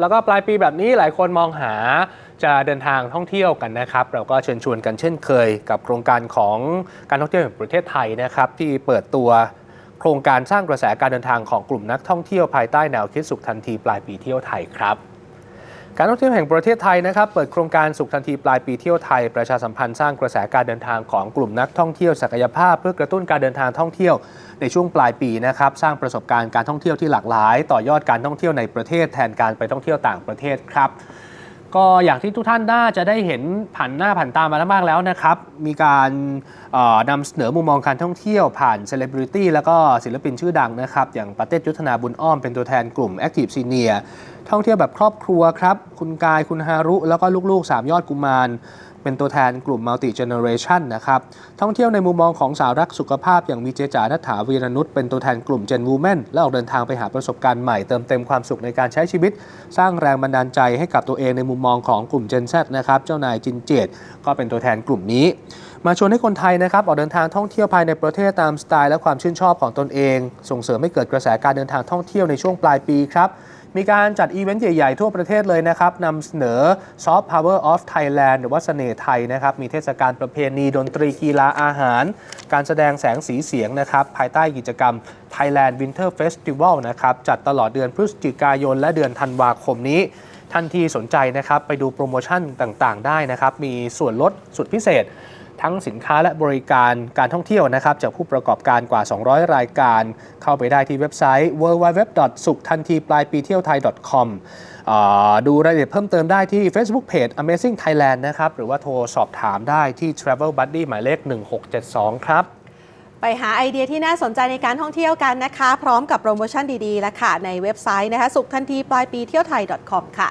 แล้วก็ปลายปีแบบนี้หลายคนมองหาจะเดินทางท่องเที่ยวกันนะครับ เราก็เชิญชวนกันเช่นเคย กับโครงการของการท่องเที่ยวแห่งประเทศไทยนะครับ ที่เปิดตัวโครงการสร้างกระแสการเดินทางของกลุ่มนักท่องเที่ยวภายใต้แนวคิดสุขทันทีปลายปีเที่ยวไทยครับ การท่องเที่ยวแห่งประเทศไทยนะครับเปิดโครงการสุขทันทีปลายปีเที่ยวไทย ประชาสัมพันธ์สร้างกระแสการเดินทางของกลุ่มนักท่องเที่ยวศักยภาพ เพื่อกระตุ้นการเดินทางท่องเที่ยวในช่วงปลายปีนะครับสร้างประสบการณ์การท่องเที่ยวที่หลากหลาย ต่อยอดการท่องเที่ยวในประเทศแทนการไปท่องเที่ยวต่างประเทศครับ ก็อย่างที่ทุกท่านน่าจะได้เห็นผ่านหน้าผ่านตามาแล้วมากแล้วนะครับ มีการนำเสนอมุมมองการท่องเที่ยวผ่านเซเลบริตี้แล้วก็ศิลปินชื่อดังนะครับ อย่างปาเต้ยุทธนาบุญอ้อมเป็นตัวแทนกลุ่ม Active Senior ท่องเที่ยวแบบครอบครัวครับ คุณกายคุณฮารุ แล้วก็ลูกๆ 3 ยอดกุมาร เป็นตัวแทนกลุ่ม Multi Generation นะครับ ท่องเที่ยวในมุมมองของสาวรักสุขภาพอย่างมีเจจานัฐาวีรนุชเป็นตัวแทนกลุ่ม Gen Women และออกเดินทางไปหาประสบการณ์ใหม่เติมเต็มความสุขในการใช้ชีวิต สร้างแรงบันดาลใจให้กับตัวเองในมุมมองของกลุ่ม Gen Z นะครับ เจ้านายจินเจตก็เป็นตัวแทนกลุ่มนี้ มาชวนให้คนไทยนะครับออกเดินทางท่องเที่ยวภายในประเทศตามสไตล์และความชื่นชอบของตนเอง ส่งเสริมให้เกิดกระแสการเดินทางท่องเที่ยวในช่วงปลายปีครับ มีการจัดอีเวนต์ใหญ่ ๆ ทั่วประเทศเลยนะครับนำเสนอ Soft Power of Thailand หรือว่าเสน่ห์ไทยนะครับ มีเทศกาลประเพณีดนตรีกีฬาอาหาร การแสดงแสงสีเสียงนะครับ ภายใต้กิจกรรม Thailand Winter Festival นะครับ จัดตลอดเดือนพฤศจิกายนและเดือนธันวาคมนี้ท่านที่สนใจนะครับ ไปดูโปรโมชั่นต่างๆ ได้นะครับ มีส่วนลดสุดพิเศษ ทั้งสินค้าและบริการการท่องเที่ยวนะครับจากผู้ประกอบการกว่า 200 รายการ เข้าไปได้ที่เว็บไซต์ www. สุขทันทีปลายปีเที่ยวไทย .com อ่าดูรายละเอียดเพิ่มเติมได้ที่ Facebook Page Amazing Thailand นะครับ หรือว่าโทรสอบถามได้ที่ Travel Buddy หมายเลข 1672 ครับไปหาไอเดียที่น่าสนใจในการท่องเที่ยวกันนะคะ พร้อมกับโปรโมชั่นดีๆและค่ะ ในเว็บไซต์นะคะสุขทันทีปลายปีเที่ยวไทย .com ค่ะ